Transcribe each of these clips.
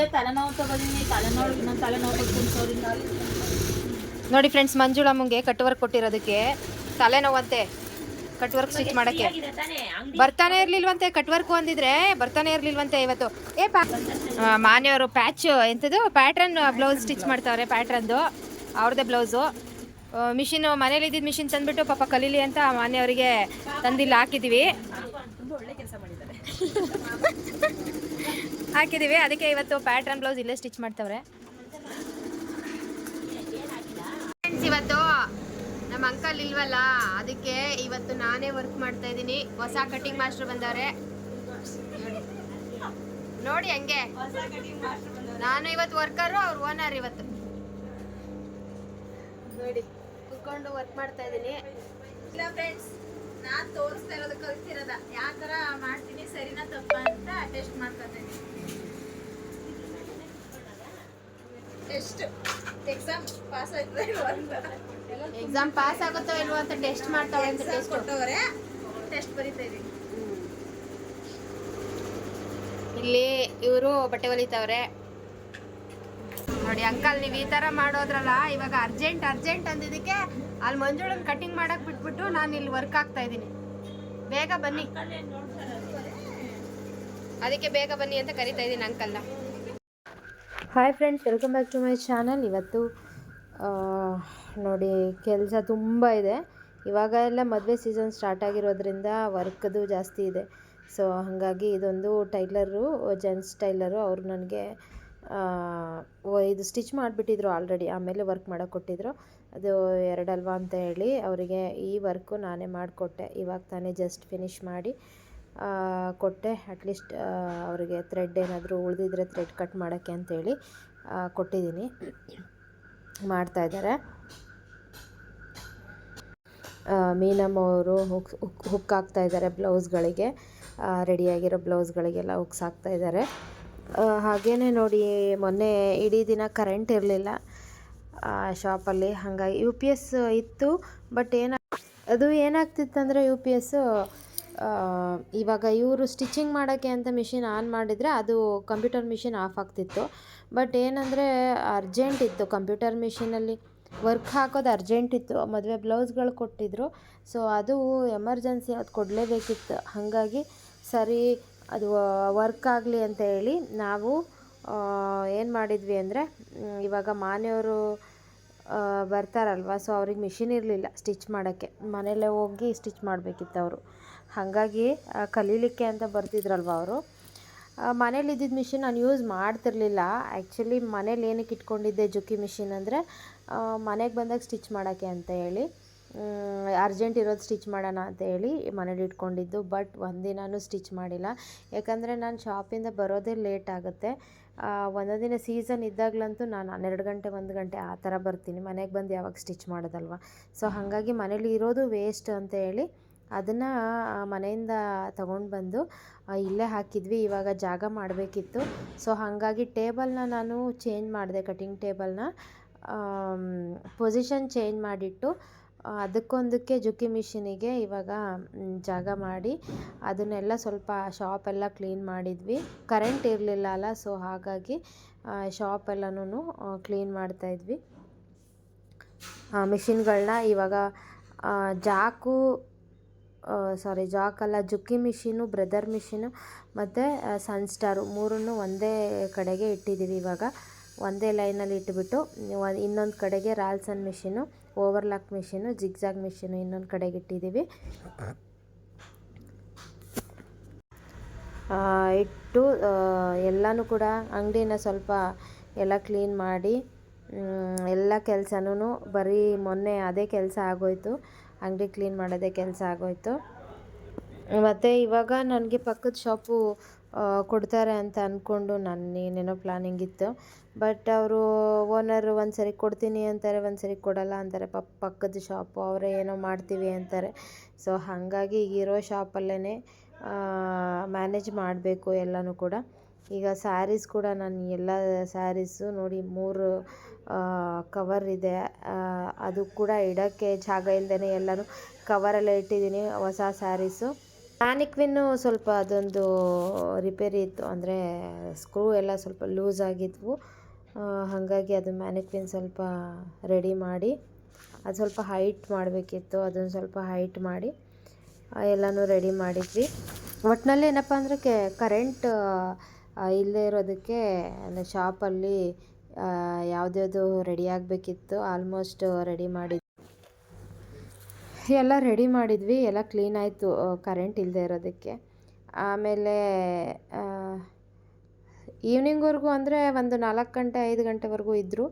ಮೊದಲೇ ತಲೆನೋವು ತಗೊಂಡಿನಿ ತಲೆನೋವು ಇನ್ನೊಂದು ತಲೆನೋವು ಕುಂತವ್ರಿ ನೋಡಿ ಫ್ರೆಂಡ್ಸ್ ಮಂಜುಳಮ್ಮಂಗೆ ಕಟ್ ವರ್ಕ್ ಕೊಟ್ಟಿರೋದಕ್ಕೆ ತಲೆನೋವಂತೆ ಕಟ್ ವರ್ಕ್ ಸ್ಟಿಚ್ ಮಾಡಕ್ಕೆ. ಬರ್ತಾನೆ ಇರ್ಲಿಲ್ವಂತೆ ಕಟ್ ವರ್ಕ್ ಅಂದಿದ್ರೆ ಬರ್ತಾನೆ ಇರ್ಲಿಲ್ವಂತೆ ಇವತ್ತು. ಏ ಪಾ ಮಾನೆಯವರು ಪ್ಯಾಚ್ ಎಂಥದ್ದು ಪ್ಯಾಟ್ರನ್ ಬ್ಲೌಸ್ ಸ್ಟಿಚ್ ಮಾಡ್ತಾವ್ರೆ ಪ್ಯಾಟ್ರನ್ದು ಅವ್ರದ್ದೇ ಬ್ಲೌಸು ಮಿಷಿನ್ ಮನೇಲಿ ಇದ್ದಿದ್ದು ಮಿಷಿನ್ ತಂದ್ಬಿಟ್ಟು ಪಾಪ ಕಲೀಲಿ ಅಂತ ಮಾನ್ಯವರಿಗೆ ತಂದಿಲ್ಲ ಹಾಕಿದ್ದೀವಿ ಹಾಕಿದ್ದೀವಿ ಅದಕ್ಕೆ ಇವತ್ತು ಪ್ಯಾಟ್ರನ್ ಬ್ಲೌಸ್ ಇಲ್ಲೇ ಸ್ಟಿಚ್ ಮಾಡ್ತಾವ್ರೆ. ಫ್ರೆಂಡ್ಸ್ ಇವತ್ತು ನಮ್ಮ ಅಂಕಲ್ ಇಲ್ವಲ್ಲ ಅದಕ್ಕೆ ಇವತ್ತು ನಾನೇ ವರ್ಕ್ ಮಾಡ್ತಾ ಇದ್ದೀನಿ. ಹೊಸ ಕಟಿಂಗ್ ಮಾಸ್ಟರ್ ಬಂದವ್ರೆ. ನೋಡಿ. ನೋಡಿ ಹಂಗೆ. ನಾನು ಇವತ್ತು ವರ್ಕರು ಅವ್ರ ಓನರ್ ಇವತ್ತು. ನೋಡಿ ಕುತ್ಕೊಂಡು ವರ್ಕ್ ಮಾಡ್ತಾ ಇದ್ದೀನಿ. ಇಲ್ಲ ಫ್ರೆಂಡ್ಸ್ ನಾನು ತೋರಿಸ್ತಾ ಇರೋದು ಕಲ್ತಿರೋದ. ಯಾವ ಥರ ಮಾಡ್ತೀನಿ ಸರಿನಾ ತಪ್ಪ ಅಂತ ಟೆಸ್ಟ್ ಮಾಡ್ಕೊತೀನಿ ಟೆಸ್ಟ್. ಎಕ್ಸಾಮ್ ಪಾಸ್ ಆಯ್ತದೆ ಎಕ್ಸಾಮ್ ಪಾಸ್ ಆಗುತ್ತೋ ಇಲ್ವೋ ಅಂತ ಟೆಸ್ಟ್ ಮಾಡ್ತಾವೆ ಅಂತ ಟೆಸ್ಟ್ ಕೊಟ್ಟವ್ರೆ ಟೆಸ್ಟ್ ಬರೀತಾ ಇಲ್ಲಿ ಇವರು ಬಟ್ಟೆ ಹೊಲಿತಾವ್ರೆ. ನೋಡಿ ಅಂಕಲ್ ನೀವು ಈ ತರ ಮಾಡೋದ್ರಲ್ಲ ಇವಾಗ ಅರ್ಜೆಂಟ್ ಅರ್ಜೆಂಟ್ ಅಂದಿದ್ದಕ್ಕೆ ಅಲ್ಲಿ ಮಂಜುಳನ್ ಕಟಿಂಗ್ ಮಾಡಕ್ ಬಿಟ್ಬಿಟ್ಟು ನಾನು ಇಲ್ಲಿ ವರ್ಕ್ ಆಗ್ತಾ ಇದ್ದೀನಿ. ಬೇಗ ಬನ್ನಿ. ಅದಕ್ಕೆ ಬೇಗ ಬನ್ನಿ ಅಂತ ಕರಿತಾ ಇದ್ದೀನಿ ಅಂಕಲ್ನ. Hi friends welcome back to my channel ಇವತ್ತು ನೋಡಿ, ಕೆಲಸ ತುಂಬ ಇದೆ. ಇವಾಗ ಎಲ್ಲ ಮದುವೆ ಸೀಸನ್ ಸ್ಟಾರ್ಟ್ ಆಗಿರೋದ್ರಿಂದ ವರ್ಕ್ದು ಜಾಸ್ತಿ ಇದೆ. ಸೊ ಹಾಗಾಗಿ ಇದೊಂದು ಟೈಲರು ಜೆಂಟ್ಸ್ ಟೈಲರು ಅವರು ನನಗೆ ಇದು ಸ್ಟಿಚ್ ಮಾಡಿಬಿಟ್ಟಿದ್ರು ಆಲ್ರೆಡಿ ಆಮೇಲೆ ವರ್ಕ್ ಮಾಡೋಕೆ ಕೊಟ್ಟಿದ್ರು. ಅದು ಎರಡಲ್ವಾ ಅಂತ ಹೇಳಿ ಅವರಿಗೆ ಈ ವರ್ಕು ನಾನೇ ಮಾಡಿಕೊಟ್ಟೆ. ಇವಾಗ ತಾನೇ ಜಸ್ಟ್ ಫಿನಿಶ್ ಮಾಡಿ ಕೊಟ್ಟೆ. ಅಟ್ಲೀಸ್ಟ್ ಅವರಿಗೆ ಥ್ರೆಡ್ ಏನಾದರೂ ಉಳಿದಿದ್ರೆ ಥ್ರೆಡ್ ಕಟ್ ಮಾಡೋಕ್ಕೆ ಅಂತೇಳಿ ಕೊಟ್ಟಿದ್ದೀನಿ. ಮಾಡ್ತಾ ಇದ್ದಾರೆ. ಮೀನಮ್ಮ ಅವರು ಹುಕ್ ಹುಕ್ ಹುಕ್ ಹಾಕ್ತಾ ಇದ್ದಾರೆ ಬ್ಲೌಸ್ಗಳಿಗೆ. ರೆಡಿಯಾಗಿರೋ ಬ್ಲೌಸ್ಗಳಿಗೆಲ್ಲ ಹುಕ್ಸ್ ಹಾಕ್ತಾ ಇದ್ದಾರೆ. ಹಾಗೇ ನೋಡಿ, ಮೊನ್ನೆ ಇಡೀ ದಿನ ಕರೆಂಟ್ ಇರಲಿಲ್ಲ. ಶಾಪಲ್ಲಿ ಹಾಗಾಗಿ ಯು ಪಿ ಎಸ್ ಇತ್ತು ಬಟ್ ಏನ ಅದು ಏನಾಗ್ತಿತ್ತಂದರೆ ಯು ಪಿ ಎಸ್ಸು ಇವಾಗ ಇವರು ಸ್ಟಿಚಿಂಗ್ ಮಾಡೋಕ್ಕೆ ಅಂತ ಮಿಷಿನ್ ಆನ್ ಮಾಡಿದರೆ ಅದು ಕಂಪ್ಯೂಟರ್ ಮಿಷಿನ್ ಆಫ್ ಆಗ್ತಿತ್ತು. ಬಟ್ ಏನಂದರೆ ಅರ್ಜೆಂಟ್ ಇತ್ತು ಕಂಪ್ಯೂಟರ್ ಮಿಷಿನಲ್ಲಿ. ವರ್ಕ್ ಹಾಕೋದು ಅರ್ಜೆಂಟ್ ಇತ್ತು. ಮದುವೆ ಬ್ಲೌಸ್ಗಳು ಕೊಟ್ಟಿದ್ರು. ಸೊ ಅದು ಎಮರ್ಜೆನ್ಸಿ ಅದು ಕೊಡಲೇಬೇಕಿತ್ತು. ಹಾಗಾಗಿ ಸರಿ, ಅದು ವರ್ಕ್ ಆಗಲಿ ಅಂತ ಹೇಳಿ ನಾವು ಏನು ಮಾಡಿದ್ವಿ ಅಂದರೆ ಇವಾಗ ಮಾನೆಯವರು ಬರ್ತಾರಲ್ವ, ಸೊ ಅವ್ರಿಗೆ ಮಿಷಿನ್ ಇರಲಿಲ್ಲ ಸ್ಟಿಚ್ ಮಾಡೋಕ್ಕೆ. ಮನೆಯಲ್ಲೇ ಹೋಗಿ ಸ್ಟಿಚ್ ಮಾಡಬೇಕಿತ್ತು ಅವರು. ಹಾಗಾಗಿ ಕಲೀಲಿಕ್ಕೆ ಅಂತ ಬರ್ತಿದ್ರಲ್ವ ಅವರು. ಮನೇಲಿ ಇದ್ದಿದ್ದ ಮಿಷಿನ್ ನಾನು ಯೂಸ್ ಮಾಡ್ತಿರ್ಲಿಲ್ಲ. ಆ್ಯಕ್ಚುಲಿ ಮನೇಲಿ ಏನಕ್ಕೆ ಇಟ್ಕೊಂಡಿದ್ದೆ ಜುಕ್ಕಿ ಮಿಷಿನ್ ಅಂದರೆ ಮನೆಗೆ ಬಂದಾಗ ಸ್ಟಿಚ್ ಮಾಡೋಕ್ಕೆ ಅಂತ ಹೇಳಿ. ಅರ್ಜೆಂಟ್ ಇರೋದು ಸ್ಟಿಚ್ ಮಾಡೋಣ ಅಂತ ಹೇಳಿ ಮನೇಲಿ ಇಟ್ಕೊಂಡಿದ್ದು ಬಟ್ ಒಂದಿನೂ ಸ್ಟಿಚ್ ಮಾಡಿಲ್ಲ. ಯಾಕಂದರೆ ನಾನು ಶಾಪಿಂದ ಬರೋದೇ ಲೇಟ್ ಆಗುತ್ತೆ. ಒಂದೊಂದು ದಿನ ಸೀಸನ್ ಇದ್ದಾಗಲಂತೂ ನಾನು ಹನ್ನೆರಡು ಗಂಟೆ, ಒಂದು ಗಂಟೆ ಆ ಥರ ಬರ್ತೀನಿ. ಮನೆಗೆ ಬಂದು ಯಾವಾಗ ಸ್ಟಿಚ್ ಮಾಡೋದಲ್ವ. ಸೊ ಹಾಗಾಗಿ ಮನೇಲಿ ಇರೋದು ವೇಸ್ಟ್ ಅಂತ ಹೇಳಿ ಅದನ್ನು ಮನೆಯಿಂದ ತಗೊಂಡು ಬಂದು ಇಲ್ಲೇ ಹಾಕಿದ್ವಿ, ಇವಾಗ ಜಾಗ ಮಾಡಬೇಕಿತ್ತು. ಸೊ, ಹಾಗಾಗಿ ಟೇಬಲ್ನ ನಾನು ಚೇಂಜ್ ಮಾಡಿದೆ, ಕಟಿಂಗ್ ಟೇಬಲ್ನ. ಪೊಸಿಷನ್ ಚೇಂಜ್ ಮಾಡಿಟ್ಟು ಅದಕ್ಕೊಂದಕ್ಕೆ ಜುಕ್ಕಿ ಮಿಷಿನಿಗೆ ಇವಾಗ ಜಾಗ ಮಾಡಿ, ಅದನ್ನೆಲ್ಲ ಸ್ವಲ್ಪ ಶಾಪೆಲ್ಲ ಕ್ಲೀನ್ ಮಾಡಿದ್ವಿ. ಕರೆಂಟ್ ಇರಲಿಲ್ಲ ಅಲ್ಲ, ಸೊ, ಹಾಗಾಗಿ ಶಾಪ್ ಎಲ್ಲನೂ ಕ್ಲೀನ್ ಮಾಡ್ತಾಯಿದ್ವಿ ಮಿಷಿನ್ಗಳನ್ನ ಇವಾಗ ಜಾಕು ಸಾರಿ ಜಾಕಲ್ಲ, ಜುಕ್ಕಿ ಮಿಷಿನು, ಬ್ರದರ್ ಮಿಷಿನು, ಮತ್ತು ಸನ್ ಸ್ಟಾರು ಮೂರನ್ನು ಒಂದೇ ಕಡೆಗೆ ಇಟ್ಟಿದ್ದೀವಿ ಇವಾಗ. ಒಂದೇ ಲೈನಲ್ಲಿ ಇಟ್ಬಿಟ್ಟು ಇನ್ನೊಂದು ಕಡೆಗೆ Ralson machine, overlock machine, zigzag machine ಇನ್ನೊಂದು ಕಡೆಗೆ ಇಟ್ಟಿದ್ದೀವಿ. ಇಟ್ಟು ಎಲ್ಲನೂ ಕೂಡ ಅಂಗಡಿನ ಸ್ವಲ್ಪ ಎಲ್ಲ ಕ್ಲೀನ್ ಮಾಡಿ ಎಲ್ಲ ಕೆಲಸನೂ ಬರೀ ಮೊನ್ನೆ ಅದೇ ಕೆಲಸ ಆಗೋಯ್ತು. ಅಂಗಡಿ ಕ್ಲೀನ್ ಮಾಡೋದೇ ಕೆಲಸ ಆಗೋಯ್ತು. ಮತ್ತು ಇವಾಗ ನನಗೆ ಪಕ್ಕದ ಶಾಪು ಕೊಡ್ತಾರೆ ಅಂತ ಅಂದ್ಕೊಂಡು ನನ್ನ ಏನೇನೋ ಪ್ಲಾನಿಂಗ್ ಇತ್ತು. ಬಟ್ ಅವರು ಓನರ್ ಒಂದು ಸರಿ ಕೊಡ್ತೀನಿ ಅಂತಾರೆ ಒಂದು ಸರಿ ಕೊಡಲ್ಲ ಅಂತಾರೆ. ಪ ಪಕ್ಕದ ಶಾಪು, ಅವರೇ ಏನೋ ಮಾಡ್ತೀವಿ ಅಂತಾರೆ. ಸೊ, ಹಾಗಾಗಿ ಈಗಿರೋ ಶಾಪಲ್ಲೇ ಮ್ಯಾನೇಜ್ ಮಾಡಬೇಕು ಎಲ್ಲನೂ ಕೂಡ. ಈಗ ಸ್ಯಾರೀಸ್ ಕೂಡ ನಾನು ಎಲ್ಲ ಸ್ಯಾರೀಸು ನೋಡಿ ಮೂರು ಕವರ್ ಇದೆ. ಅದು ಕೂಡ ಇಡೋಕ್ಕೆ ಜಾಗ ಇಲ್ಲದೇ ಎಲ್ಲನೂ ಕವರಲ್ಲೇ ಇಟ್ಟಿದ್ದೀನಿ ಹೊಸ ಸ್ಯಾರೀಸು ಪ್ಯಾನಿಕ್ವಿನ್ನು ಸ್ವಲ್ಪ ಅದೊಂದು ರಿಪೇರಿ ಇತ್ತು. ಅಂದರೆ ಸ್ಕ್ರೂ ಎಲ್ಲ ಸ್ವಲ್ಪ ಲೂಸ್ ಆಗಿದ್ವು. ಹಾಗಾಗಿ ಅದು ಮ್ಯಾನಿಕ್ವಿನ್ ಸ್ವಲ್ಪ ರೆಡಿ ಮಾಡಿ, ಅದು ಸ್ವಲ್ಪ ಹೈಟ್ ಮಾಡಬೇಕಿತ್ತು. ಅದನ್ನು ಸ್ವಲ್ಪ ಹೈಟ್ ಮಾಡಿ ಎಲ್ಲನೂ ರೆಡಿ ಮಾಡಿದ್ವಿ. ಒಟ್ಟಿನಲ್ಲಿ ಏನಪ್ಪ ಅಂದರೆ ಕರೆಂಟ್ ಇಲ್ಲದೆ ಇರೋದಕ್ಕೆ ಶಾಪಲ್ಲಿ ಯಾವುದ್ಯಾವುದು ರೆಡಿ ಆಗಬೇಕಿತ್ತು ಆಲ್ಮೋಸ್ಟ್ ರೆಡಿ ಮಾಡಿ ಎಲ್ಲ ರೆಡಿ ಮಾಡಿದ್ವಿ, ಎಲ್ಲ ಕ್ಲೀನ್ ಆಯಿತು ಕರೆಂಟ್ ಇಲ್ಲದೆ ಇರೋದಕ್ಕೆ. ಆಮೇಲೆ ಈವ್ನಿಂಗ್ವರೆಗೂ ಅಂದರೆ ಒಂದು ನಾಲ್ಕು ಗಂಟೆ, ಐದು ಗಂಟೆವರೆಗೂ ಇದ್ದರು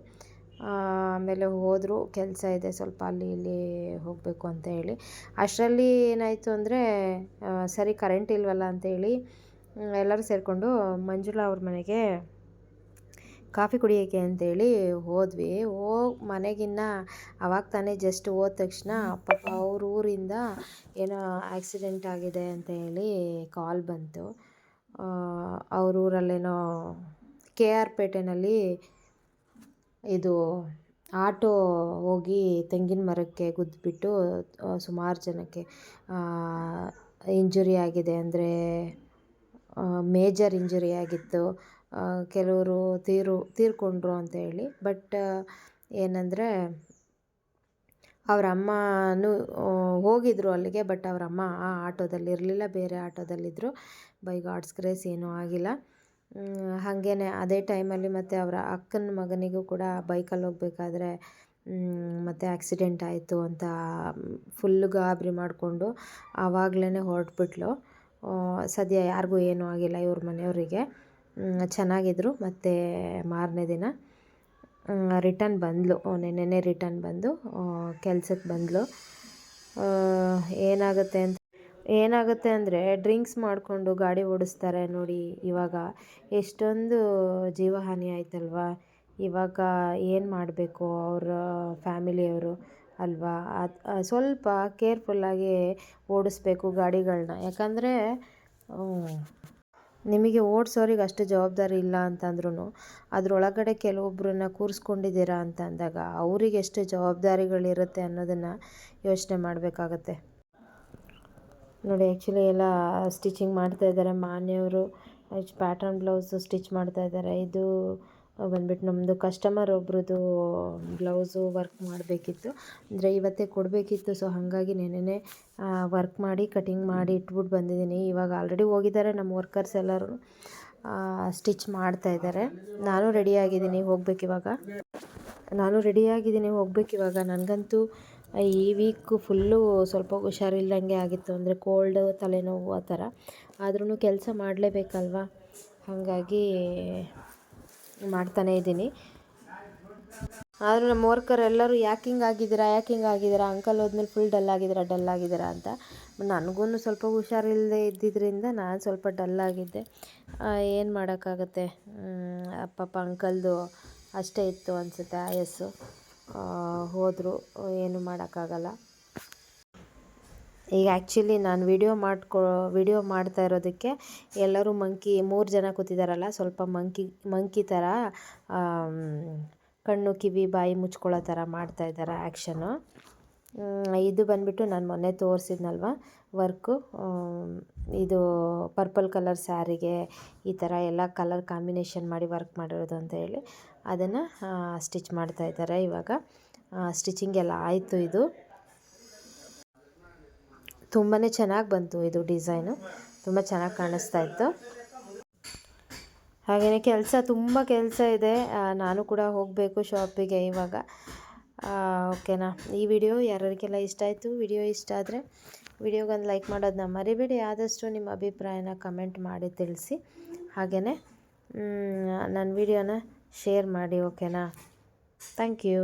ಆಮೇಲೆ ಹೋದರು, ಕೆಲಸ ಇದೆ, ಸ್ವಲ್ಪ ಅಲ್ಲಿ ಇಲ್ಲಿ ಹೋಗಬೇಕು ಅಂತ ಹೇಳಿ. ಅಷ್ಟರಲ್ಲಿ ಏನಾಯಿತು ಅಂದರೆ ಸರಿ ಕರೆಂಟ್ ಇಲ್ವಲ್ಲ ಅಂತೇಳಿ ಎಲ್ಲರೂ ಸೇರಿಕೊಂಡು ಮಂಜುಳಾ ಅವ್ರ ಮನೆಗೆ ಕಾಫಿ ಕುಡಿಯೋಕ್ಕೆ ಅಂತೇಳಿ ಹೋದ್ವಿ. ಹೋಗಿ ಮನೆಗಿನ್ನ ಅವಾಗ ತಾನೇ ಜಸ್ಟ್ ಹೋದ ತಕ್ಷಣ ಪಾಪ ಅವ್ರ ಊರಿಂದ ಏನೋ ಆಕ್ಸಿಡೆಂಟ್ ಆಗಿದೆ ಅಂತ ಹೇಳಿ ಕಾಲ್ ಬಂತು. ಅವ್ರ ಊರಲ್ಲೇನೋ ಕೆ ಆರ್ ಪೇಟೆನಲ್ಲಿ ಇದು ಆಟೋ ಹೋಗಿ ತೆಂಗಿನ ಮರಕ್ಕೆ ಗುದ್ದುಬಿಟ್ಟು ಸುಮಾರು ಜನಕ್ಕೆ ಇಂಜುರಿ ಆಗಿದೆ ಅಂದರೆ ಮೇಜರ್ ಇಂಜುರಿ ಆಗಿತ್ತು. ಕೆಲವರು ತೀರು, ತೀರಿಕೊಂಡ್ರು ಅಂತ ಹೇಳಿ. ಬಟ್ ಏನಂದರೆ ಅವರ ಅಮ್ಮನೂ ಹೋಗಿದ್ರು ಅಲ್ಲಿಗೆ ಬಟ್ ಅವ್ರ ಅಮ್ಮ ಆ ಆಟೋದಲ್ಲಿ ಇರಲಿಲ್ಲ, ಬೇರೆ ಆಟೋದಲ್ಲಿದ್ದರು ಬೈ ಗಾಡ್ಸ್ ಗ್ರೇಸ್ ಏನೂ ಆಗಿಲ್ಲ. ಹಾಗೇ ಅದೇ ಟೈಮಲ್ಲಿ ಮತ್ತು ಅವರ ಅಕ್ಕನ ಮಗನಿಗೂ ಕೂಡ ಬೈಕಲ್ಲಿ ಹೋಗಬೇಕಾದ್ರೆ ಮತ್ತು ಆಕ್ಸಿಡೆಂಟ್ ಆಯಿತು ಅಂತ ಫುಲ್ ಗಾಬರಿ ಮಾಡಿಕೊಂಡು ಆವಾಗಲೇ ಹೊರಟ್ಬಿಟ್ಲು. ಸದ್ಯ ಯಾರಿಗೂ ಏನೂ ಆಗಿಲ್ಲ ಇವ್ರ ಮನೆಯವರಿಗೆ. ಚೆನ್ನಾಗಿದ್ದರು ಮತ್ತು ಮಾರನೇ ದಿನ ರಿಟರ್ನ್ ಬಂದಳು ನೆನ್ನೆನೇ ರಿಟರ್ನ್ ಬಂದು ಕೆಲ್ಸಕ್ಕೆ ಬಂದಳು ಏನಾಗುತ್ತೆ ಅಂತ, ಏನಾಗುತ್ತೆ ಅಂದರೆ ಡ್ರಿಂಕ್ಸ್ ಮಾಡಿಕೊಂಡು ಗಾಡಿ ಓಡಿಸ್ತಾರೆ ನೋಡಿ ಇವಾಗ. ಎಷ್ಟೊಂದು ಜೀವಹಾನಿ ಆಯ್ತಲ್ವಾ. ಇವಾಗ ಏನು ಮಾಡಬೇಕು ಅವರ ಫ್ಯಾಮಿಲಿಯವರು ಅಲ್ವಾ? ಅದು ಸ್ವಲ್ಪ ಕೇರ್ಫುಲ್ಲಾಗಿ ಓಡಿಸ್ಬೇಕು ಗಾಡಿಗಳನ್ನ ಯಾಕಂದರೆ ನಿಮಗೆ ಓಡಿಸೋರಿಗೆ ಅಷ್ಟು ಜವಾಬ್ದಾರಿ ಇಲ್ಲ ಅಂತಂದ್ರೂ ಅದರೊಳಗಡೆ ಕೆಲವೊಬ್ಬರನ್ನ ಕೂರಿಸ್ಕೊಂಡಿದ್ದೀರಾ ಅಂತ ಅಂದಾಗ ಅವರಿಗೆ ಎಷ್ಟು ಜವಾಬ್ದಾರಿಗಳಿರುತ್ತೆ ಅನ್ನೋದನ್ನು ಯೋಚನೆ ಮಾಡಬೇಕಾಗತ್ತೆ. ನೋಡಿ ಆ್ಯಕ್ಚುಲಿ ಎಲ್ಲ ಸ್ಟಿಚಿಂಗ್ ಮಾಡ್ತಾ ಇದ್ದಾರೆ. ಮಾನ್ಯವರು ಪ್ಯಾಟರ್ನ್ ಬ್ಲೌಸು ಸ್ಟಿಚ್ ಮಾಡ್ತಾ ಇದ್ದಾರೆ. ಇದು ಬಂದ್ಬಿಟ್ಟು ನಮ್ಮದು ಕಸ್ಟಮರ್ ಒಬ್ರದ್ದು ಬ್ಲೌಸು ವರ್ಕ್ ಮಾಡಬೇಕಿತ್ತು. ಅಂದರೆ ಇವತ್ತೇ ಕೊಡಬೇಕಿತ್ತು. ಸೊ ಹಾಗಾಗಿ ನೆನ್ನೆನೇ ವರ್ಕ್ ಮಾಡಿ ಕಟಿಂಗ್ ಮಾಡಿ ಇಟ್ಬಿಟ್ಟು ಬಂದಿದ್ದೀನಿ. ಇವಾಗ ಆಲ್ರೆಡಿ ಹೋಗಿದ್ದಾರೆ ನಮ್ಮ ವರ್ಕರ್ಸ್ ಎಲ್ಲರೂ. ಸ್ಟಿಚ್ ಮಾಡ್ತಾ ಇದ್ದಾರೆ. ನಾನು ರೆಡಿಯಾಗಿದ್ದೀನಿ ಹೋಗ್ಬೇಕು ಇವಾಗ. ನಾನು ರೆಡಿಯಾಗಿದ್ದೀನಿ ಹೋಗ್ಬೇಕು ಇವಾಗ. ನನಗಂತೂ ಈ ವೀಕು ಫುಲ್ಲು ಸ್ವಲ್ಪ ಹುಷಾರಿಲ್ಲಂಗೆ ಆಗಿತ್ತು. ಅಂದರೆ ಕೋಲ್ಡು ತಲೆನೋವು ಆ ಥರ. ಆದ್ರೂ ಕೆಲಸ ಮಾಡಲೇಬೇಕಲ್ವಾ? ಹಾಗಾಗಿ ಮಾಡ್ತಾನೇ ಇದ್ದೀನಿ. ಆದರೂ ನಮ್ಮ ವರ್ಕರ್ ಎಲ್ಲರೂ ಯಾಕೆ ಹಿಂಗೆ ಆಗಿದ್ದೀರಾ, ಯಾಕೆ ಹಿಂಗೆ ಆಗಿದ್ದೀರಾ? ಅಂಕಲ್ ಹೋದ್ಮೇಲೆ ಫುಲ್ ಡಲ್ ಆಗಿದ್ದೀರಾ ಡಲ್ ಆಗಿದ್ದೀರಾ ಅಂತ. ನನಗೂ ಸ್ವಲ್ಪ ಹುಷಾರಿಲ್ಲದೆ ಇದ್ದಿದ್ದರಿಂದ ನಾನು ಸ್ವಲ್ಪ ಡಲ್ ಆಗಿದ್ದೆ. ಏನು ಮಾಡೋಕ್ಕಾಗತ್ತೆ? ಪಾಪ ಅಂಕಲ್ದು ಅಷ್ಟೇ ಇತ್ತು ಅನಿಸುತ್ತೆ ಆಯಸ್ಸು ಹೋದರು, ಏನು ಮಾಡೋಕ್ಕಾಗಲ್ಲ. ಈಗ ಆ್ಯಕ್ಚುಲಿ ನಾನು ವಿಡಿಯೋ ಮಾಡ್ಕೊ ವಿಡಿಯೋ ಮಾಡ್ತಾ ಇರೋದಕ್ಕೆ ಎಲ್ಲರೂ ಮಂಕಿ ಮೂರು ಜನ ಕೂತಿದ್ದಾರಲ್ಲ ಸ್ವಲ್ಪ ಮಂಕಿ ಮಂಕಿ ಥರ ಕಣ್ಣು, ಕಿವಿ, ಬಾಯಿ ಮುಚ್ಕೊಳ್ಳೋ ಥರ ಮಾಡ್ತಾ ಇದ್ದಾರೆ ಆ್ಯಕ್ಷನು ಇದು ಬಂದ್ಬಿಟ್ಟು ನಾನು ಮೊನ್ನೆ ತೋರಿಸಿದ್ನಲ್ವ ವರ್ಕು ಇದು ಪರ್ಪಲ್ ಕಲರ್ ಸ್ಯಾರಿಗೆ ಈ ಥರ ಎಲ್ಲ ಕಲರ್ ಕಾಂಬಿನೇಷನ್ ಮಾಡಿ ವರ್ಕ್ ಮಾಡಿರೋದು ಅಂತ ಹೇಳಿ, ಅದನ್ನು ಸ್ಟಿಚ್ ಮಾಡ್ತಾ ಇದ್ದಾರೆ ಇವಾಗ. ಸ್ಟಿಚಿಂಗ್ ಎಲ್ಲ ಆಯಿತು ಇದು. ತುಂಬಾ ಚೆನ್ನಾಗಿ ಬಂತು ಇದು ಡಿಸೈನು. ತುಂಬ ಚೆನ್ನಾಗಿ ಕಾಣಿಸ್ತಾ ಇತ್ತು. ಹಾಗೆಯೇ ಕೆಲಸ, ತುಂಬ ಕೆಲಸ ಇದೆ. ನಾನು ಕೂಡ ಹೋಗಬೇಕು ಶಾಪಿಗೆ ಇವಾಗ. ಓಕೆನಾ? ಈ ವಿಡಿಯೋ ಯಾರ್ಯಾರಿಗೆಲ್ಲ ಇಷ್ಟ ಆಯಿತು, ವಿಡಿಯೋ ಇಷ್ಟ ಆದರೆ ವಿಡಿಯೋಗೊಂದು ಲೈಕ್ ಮಾಡೋದನ್ನ ಮರಿಬೇಡಿ. ಆದಷ್ಟು ನಿಮ್ಮ ಅಭಿಪ್ರಾಯನ ಕಮೆಂಟ್ ಮಾಡಿ ತಿಳಿಸಿ. ಹಾಗೆಯೇ ನನ್ನ ವಿಡಿಯೋನ ಶೇರ್ ಮಾಡಿ, ಓಕೆನಾ? Thank you.